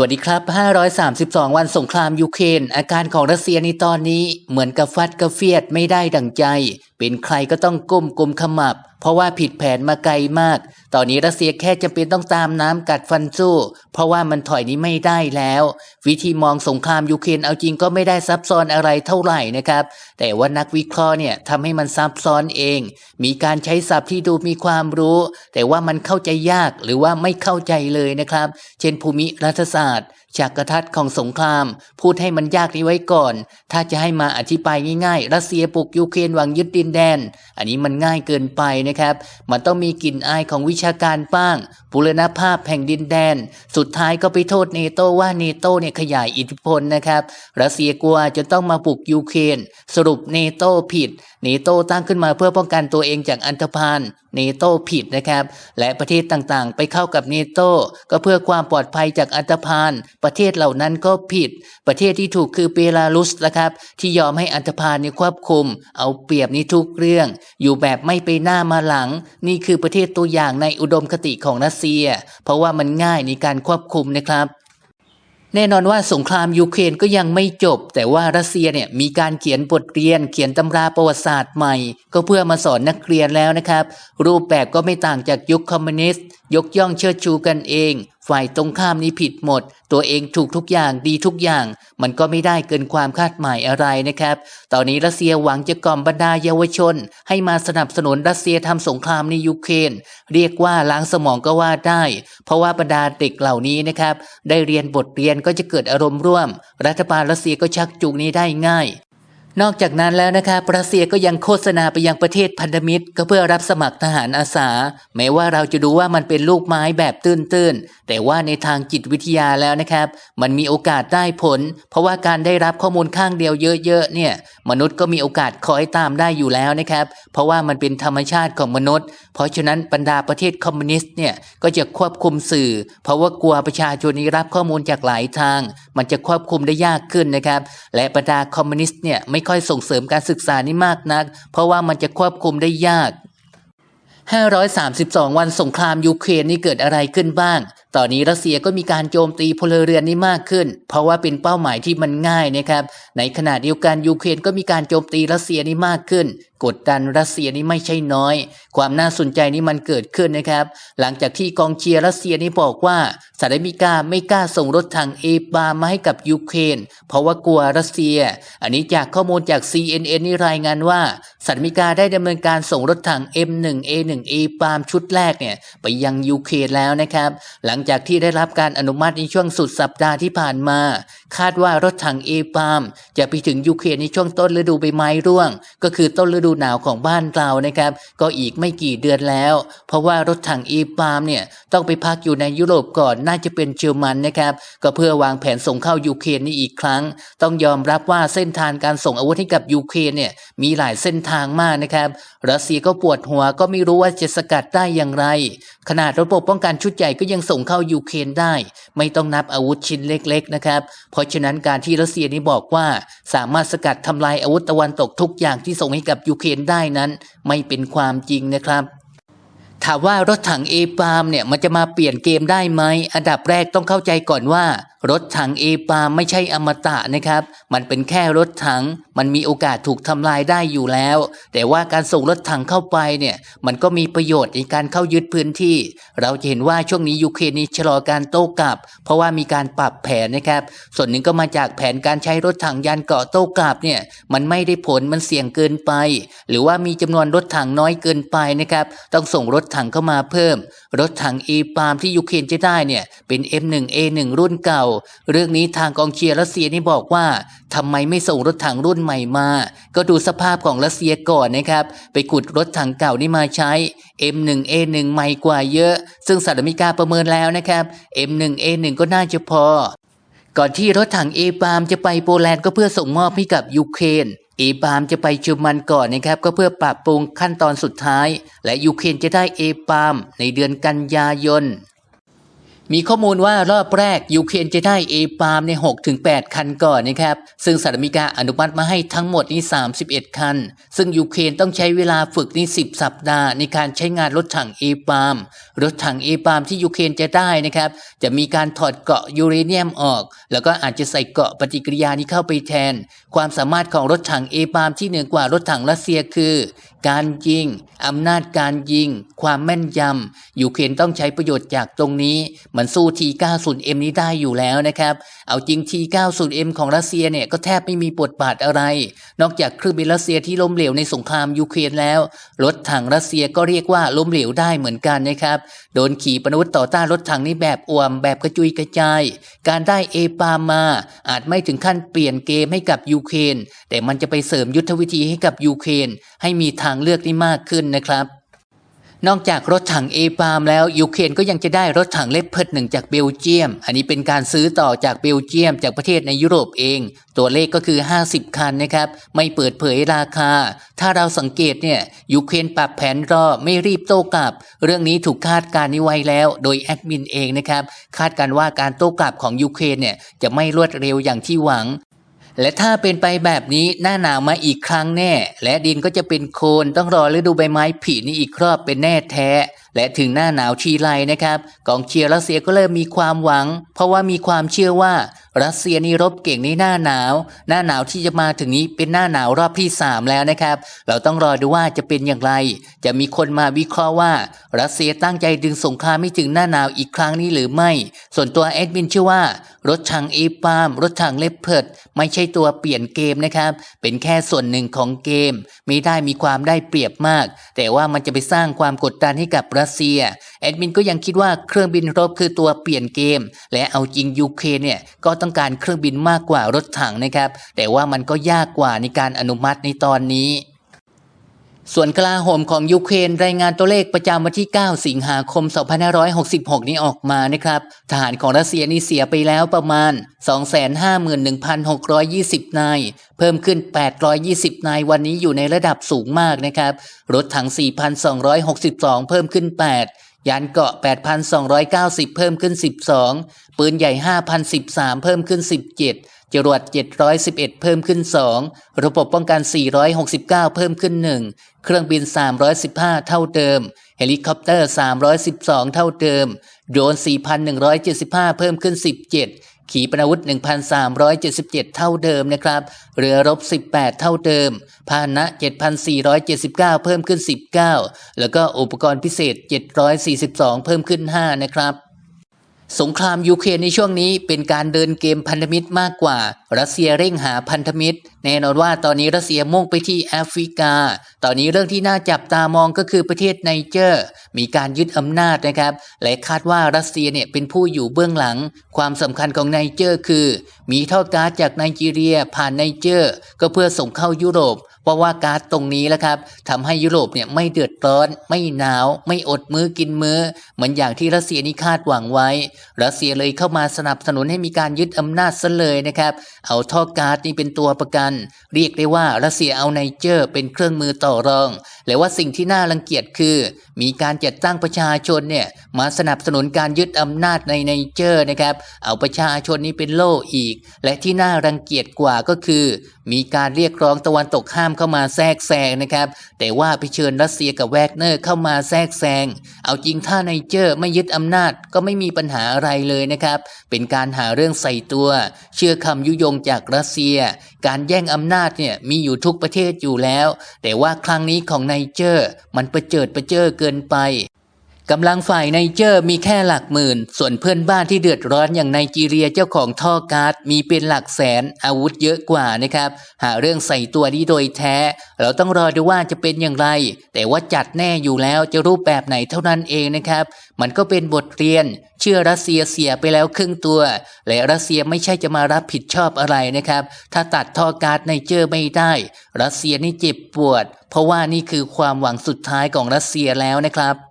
วัสดีครับ 532 วันสงครามยูเครนอาการของรัสเซียในตอนนี้เหมือนกับฟัดกระเฟียดไม่ได้ดั่งใจ เป็นใครก็ต้องก้มกุมขมับ เพราะว่าผิดแผนมาไกลมาก ตอนนี้รัสเซียแค่จำเป็นต้องตามน้ำกัดฟันสู้ เพราะว่ามันถอยนี้ไม่ได้แล้ว วิธีมองสงครามยูเครนเอาจริงก็ไม่ได้ซับซ้อนอะไรเท่าไหร่นะครับ แต่ว่านักวิเคราะห์เนี่ยทำให้มันซับซ้อนเอง มีการใช้ศัพท์ที่ดูมีความรู้ แต่ว่ามันเข้าใจยากหรือว่าไม่เข้าใจเลยนะครับ เช่นภูมิรัฐศาสตร์ จากกระทัดของสงคราม พูดให้มันยากนี้ไว้ก่อน ถ้าจะให้มาอธิบายง่ายๆ รัสเซียปลุกยูเครนหวังยึดดินแดน อันนี้มันง่ายเกินไปนะครับ มันต้องมีกลิ่นอายของวิชาการบ้างบุรณภาพแห่งดินแดน สุดท้ายก็ไปโทษเนโตว่าเนโตเนี่ยขยายอิทธิพลนะครับ รัสเซียกลัวจนต้องมาปลุกยูเครน สรุปเนโตผิด เนโตตั้งขึ้นมาเพื่อป้องกันตัวเองจากอันธพาลเนโตผิดนะครับ และประเทศต่างๆ ไปเข้ากับเนโตก็เพื่อความปลอดภัยจากอันธพาลประเทศเหล่านั้นก็ผิด ประเทศที่ถูกคือเบลารุสนะครับที่ยอมให้อันธพาลนี่ควบคุม เอาเปรียบในทุกเรื่อง อยู่แบบไม่ไปหน้ามาหลัง นี่คือประเทศตัวอย่างในอุดมคติของรัสเซีย เพราะว่ามันง่ายในการควบคุมนะครับ แน่นอนว่าสงครามยูเครนก็ยังไม่จบ แต่ว่ารัสเซียเนี่ยมีการเขียนบทเรียน เขียนตำราประวัติศาสตร์ใหม่ ก็เพื่อมาสอนนักเรียนแล้วนะครับ รูปแบบก็ไม่ต่างจากยุคคอมมิวนิสต์ ยกย่องเชิดชูกันเอง ฝ่ายตรงข้ามนี้ผิดหมด ตัวเองถูกทุกอย่างดีทุกอย่าง มันก็ไม่ได้เกินความคาดหมายอะไรนะครับ ตอนนี้รัสเซียหวังจะกล่อมบรรดาเยาวชน ให้มาสนับสนุนรัสเซียทำสงครามในยูเครนเรียกว่าล้างสมองก็ว่าได้ เพราะว่าบรรดาเด็กเหล่านี้นะครับ ได้เรียนบทเรียนก็จะเกิดอารมณ์ร่วม รัฐบาลรัสเซียก็ชักจูงนี้ได้ง่าย นอกจากนั้นแล้วนะครับรัสเซียก็ยังโฆษณาไปยังประเทศพันธมิตร ก็เพื่อรับสมัครทหารอาสา แม้ว่าเราจะดูว่ามันเป็นลูกไม้แบบตื้นๆ แต่ว่าในทางจิตวิทยาแล้วนะครับ มันมีโอกาสได้ผล เพราะว่าการได้รับข้อมูลข้างเดียวเยอะๆ เนี่ย มนุษย์ก็มีโอกาสคอยตามได้อยู่แล้วนะครับ เพราะว่ามันเป็นธรรมชาติของมนุษย์ เพราะฉะนั้นบรรดาประเทศคอมมิวนิสต์เนี่ยก็จะควบคุมสื่อ เพราะว่ากลัวประชาชนนี้รับข้อมูลจากหลายทาง มันจะควบคุมได้ยากขึ้นนะครับ และบรรดาคอมมิวนิสต์เนี่ยไม่ค่อยส่งเสริมการศึกษานี่มากนัก เพราะว่ามันจะควบคุมได้ยาก 532 วันสงครามยูเครนนี่เกิดอะไรขึ้นบ้าง ตอนนี้รัสเซียก็มีการโจมตีพลเรือนนี่มากขึ้น เพราะว่าเป็นเป้าหมายที่มันง่ายนะครับ ในขณะเดียวกันยูเครนก็มีการโจมตีรัสเซียนี่มากขึ้น กดดันรัสเซียนี่ไม่ใช่น้อย ความน่าสนใจนี่มันเกิดขึ้นนะครับ หลังจากที่กองเชียร์รัสเซียนี่บอกว่าสหรัฐอเมริกาไม่กล้าส่งรถถังเอบามาให้กับยูเครนเพราะว่ากลัวรัสเซีย อันนี้จากข้อมูลจาก CNN นี่รายงานว่าสหรัฐอเมริกาได้ดำเนินการส่งรถถัง M1A1 เอบามชุดแรกเนี่ยไปยังยูเครนแล้วนะครับ หลังจากที่ได้รับการอนุมัติในช่วงสุดสัปดาห์ที่ผ่านมา คาดว่ารถถังเอบามจะไปถึงยูเครนในช่วงต้นฤดูใบไม้ร่วง ก็คือต้นฤดูหนาวของบ้านเรานะครับ ก็อีกไม่กี่เดือนแล้ว เพราะว่ารถถังเอบามเนี่ยต้องไปพักอยู่ในยุโรปก่อนน่าจะเป็นเยอรมันนะครับ ก็เพื่อวางแผนส่งเข้ายูเครนนี่อีกครั้ง ต้องยอมรับว่าเส้นทางการส่งอาวุธให้กับยูเครนเนี่ยมีหลายเส้นทางมากนะครับรัสเซียก็ปวดหัวก็ไม่รู้ว่าจะสกัดได้อย่างไร ขนาดระบบป้องกันชุดใหญ่ก็ยังส่งเข้ายูเครนได้ ไม่ต้องนับอาวุธชิ้นเล็ก ๆนะครับ เพราะฉะนั้นการที่รัสเซียนี้บอกว่า สามารถสกัดทำลายอาวุธตะวันตกทุกอย่างที่ส่งให้กับยูเครนได้นั้นไม่เป็นความจริงนะครับถามว่ารถถังเอปามเนี่ยมันจะมาเปลี่ยนเกมได้ไหมอันดับแรกต้องเข้าใจก่อนว่า รถถังเอปาไม่ใช่อมตะนะครับ มันเป็นแค่รถถัง มันมีโอกาสถูกทำลายได้อยู่แล้ว แต่ว่าการส่งรถถังเข้าไปเนี่ย มันก็มีประโยชน์ในการเข้ายึดพื้นที่ เราจะเห็นว่าช่วงนี้ยูเครนนี่ชะลอการโต้กลับ เพราะว่ามีการปรับแผนนะครับ ส่วนหนึ่งก็มาจากแผนการใช้รถถังยานเกราะโต้กลับเนี่ย มันไม่ได้ผล มันเสี่ยงเกินไป หรือว่ามีจำนวนรถถังน้อยเกินไปนะครับ ต้องส่งรถถังเข้ามาเพิ่ม รถถังเอปามที่ยูเครนจะได้เนี่ย เป็น M1A1 รุ่นเก่าเรื่องนี้ทางกองเชียร์รัสเซียนี่บอกว่าทำไมไม่ส่งรถถังรุ่นใหม่มา ก็ดูสภาพของรัสเซียก่อนนะครับ ไปขุดรถถังเก่านี่มาใช้ M1A1 ใหม่กว่าเยอะ ซึ่งสหรัฐอเมริกาประเมินแล้วนะครับ M1A1 ก็น่าจะพอ ก่อนที่รถถังเอปามจะไปโปแลนด์ก็เพื่อส่งมอบให้กับยูเครนเอปามจะไปเยอรมันก่อนนะครับ ก็เพื่อปรับปรุงขั้นตอนสุดท้าย และยูเครนจะได้เอปามในเดือนกันยายน มีข้อมูลว่ารอบแรกยูเครนจะได้เอปาล์มใน 6-8 คันก่อนนะครับ ซึ่งสหรัฐอเมริกาอนุมัติมาให้ทั้งหมดนี้ 31 คัน ซึ่งยูเครนต้องใช้เวลาฝึกนี่10 สัปดาห์ในการใช้งานรถถังเอปาล์มรถถังเอปาล์มที่ยูเครนจะได้นะครับ จะมีการถอดเกราะยูเรเนียมออก แล้วก็อาจจะใส่เกราะปฏิกิริยานี้เข้าไปแทน ความสามารถของรถถังเอปาล์มที่เหนือกว่ารถถังรัสเซียคือการยิง อำนาจการยิง ความแม่นยำยูเครนต้องใช้ประโยชน์จากตรงนี้มันสู้ T90M นี้ได้อยู่แล้วนะครับ เอาจริง T90M ของรัสเซียเนี่ยก็แทบไม่มีบทบาทอะไร นอกจากเครื่องบินรัสเซียที่ล้มเหลวในสงครามยูเครนแล้ว รถถังรัสเซียก็เรียกว่าล้มเหลวได้เหมือนกันนะครับ โดนขี่ปนวุธต่อต้านรถถังนี่แบบอวมแบบกระจุยกระจาย การได้เอปามา อาจไม่ถึงขั้นเปลี่ยนเกมให้กับยูเครนแต่มันจะไปเสริมยุทธวิธีให้กับยูเครนให้มีทางเลือกที่มากขึ้นนะครับ นอกจากรถถังเอปามแล้วยูเครนก็ยังจะได้รถถังเลปเพิร์ดหนึ่งจากเบลเยียม อันนี้เป็นการซื้อต่อจากเบลเยียม จากประเทศในยุโรปเอง ตัวเลขก็คือ 50 คันนะครับ ไม่เปิดเผยราคา ถ้าเราสังเกตเนี่ยยูเครนปรับแผนรอไม่รีบโต้กลับ เรื่องนี้ถูกคาดการณ์ไว้แล้ว โดยแอดมินเองนะครับคาดการณ์ว่าการโต้กลับของยูเครนเนี่ยจะไม่รวดเร็วอย่างที่หวัง และถ้าเป็นไปแบบนี้หน้าหนาวมาอีกครั้งแน่ และดินก็จะเป็นโคลนต้องรอฤดูใบไม้ผลินี่อีกรอบเป็นแน่แท้ และถึงหน้าหนาวชีไรนะครับกองเชียร์รัสเซียก็เริ่มมีความหวัง เพราะว่ามีความเชื่อว่ารัสเซียนี่รบเก่งในหน้าหนาว หน้าหนาวที่จะมาถึงนี้เป็นหน้าหนาวรอบที่สามแล้วนะครับ เราต้องรอดูว่าจะเป็นอย่างไร จะมีคนมาวิเคราะห์ว่า รัสเซียตั้งใจดึงสงครามไม่ถึงหน้าหนาวอีกครั้งนี้หรือไม่ ส่วนตัวแอดมินเชื่อว่า รถถังเอปามรถถังเลปเพิร์ดไม่ใช่ตัวเปลี่ยนเกมนะครับ เป็นแค่ส่วนหนึ่งของเกมไม่ได้มีความได้เปรียบมาก แต่ว่ามันจะไปสร้างความกดดันให้กับรัสเซียแอดมินก็ยังคิดว่าเครื่องบินรบคือตัวเปลี่ยนเกม และเอาจริงยูเครนเนี่ยก็ต้องการเครื่องบินมากกว่ารถถังนะครับ แต่ว่ามันก็ยากกว่าในการอนุมัติในตอนนี้ ส่วนกลาโหมของยูเครนรายงานตัวเลขประจำวันที่ 9 สิงหาคม 2566 นี้ออกมานะครับ ทหารของรัสเซียนี่เสียไปแล้วประมาณ 251,620 นาย เพิ่มขึ้น 820 นายวันนี้อยู่ในระดับสูงมากนะครับ รถถัง 4,262 เพิ่มขึ้น 8 ยานเกาะ 8,290 เพิ่มขึ้น 12 ปืนใหญ่ 5,013 เพิ่มขึ้น 17 จรวด 711 เพิ่มขึ้น 2 ระบบป้องกัน 469 เพิ่มขึ้น 1 เครื่องบิน 315 เท่าเดิม เฮลิคอปเตอร์ 312 เท่าเดิม โดรน 4,175 เพิ่มขึ้น 17 ขีปนาวุธ 1,377 เท่าเดิมนะครับ เรือรบ 18 เท่าเดิม พาหนะ 7,479 เพิ่มขึ้น 19 แล้วก็อุปกรณ์พิเศษ 742 เพิ่มขึ้น 5 นะครับ สงครามยูเครนในช่วงนี้เป็นการเดินเกมพันธมิตรมากกว่า รัสเซียเร่งหาพันธมิตร แน่นอนว่าตอนนี้รัสเซียมุ่งไปที่แอฟริกา ตอนนี้เรื่องที่น่าจับตามองก็คือประเทศไนเจอร์ มีการยึดอำนาจนะครับ และคาดว่ารัสเซียเนี่ยเป็นผู้อยู่เบื้องหลัง ความสำคัญของไนเจอร์คือ มีท่อก๊าซจากไนจีเรียผ่านไนเจอร์ ก็เพื่อส่งเข้ายุโรป เพราะว่ากาซตรงนี้แหละครับทำให้ยุโรปเนี่ยไม่เดือดร้อน ไม่หนาว ไม่อดมื้อกินมื้อ เหมือนอย่างที่รัสเซียนี่คาดหวังไว้ รัสเซียเลยเข้ามาสนับสนุนให้มีการยึดอำนาจซะเลยนะครับ เอาท่อก๊าซนี่เป็นตัวประกัน เรียกได้ว่ารัสเซียเอาไนเจอร์ เป็นเครื่องมือต่อรอง และว่าสิ่งที่น่ารังเกียจคือ มีการจัดตั้งประชาชนเนี่ยมาสนับสนุนการยึดอำนาจในไนเจอร์นะครับ เอาประชาชนนี้เป็นโล่อีก และที่น่ารังเกียจกว่าก็คือ มีการเรียกร้องตะวันตกห้าามเข้ามาแทรกแซงนะครับ แต่ว่าไปเชิญรัสเซียกับแวกเนอร์เข้ามาแทรกแซง เอาจริงถ้าไนเจอร์ไม่ยึดอำนาจก็ไม่มีปัญหาอะไรเลยนะครับ เป็นการหาเรื่องใส่ตัว เชื่อคำยุยงจากรัสเซีย การแย่งอำนาจเนี่ยมีอยู่ทุกประเทศอยู่แล้ว แต่ว่าครั้งนี้ของไนเจอร์มันประเจิดประเจ้อเกินไป กำลังฝ่ายไนเจอร์มีแค่หลักหมื่น ส่วนเพื่อนบ้านที่เดือดร้อนอย่างไนจีเรียเจ้าของท่อก๊าซมีเป็นหลักแสนอาวุธเยอะกว่านะครับ หาเรื่องใส่ตัวนี้โดยแท้ เราต้องรอดูว่าจะเป็นอย่างไร แต่ว่าจัดแน่อยู่แล้วจะรูปแบบไหนเท่านั้นเองนะครับ มันก็เป็นบทเรียน เชื่อรัสเซียเสียไปแล้วครึ่งตัว และรัสเซียไม่ใช่จะมารับผิดชอบอะไรนะครับ ถ้าตัดท่อก๊าซไนเจอร์ไม่ได้ รัสเซียนี่เจ็บปวด เพราะว่านี่คือความหวังสุดท้ายของรัสเซียแล้วนะครับ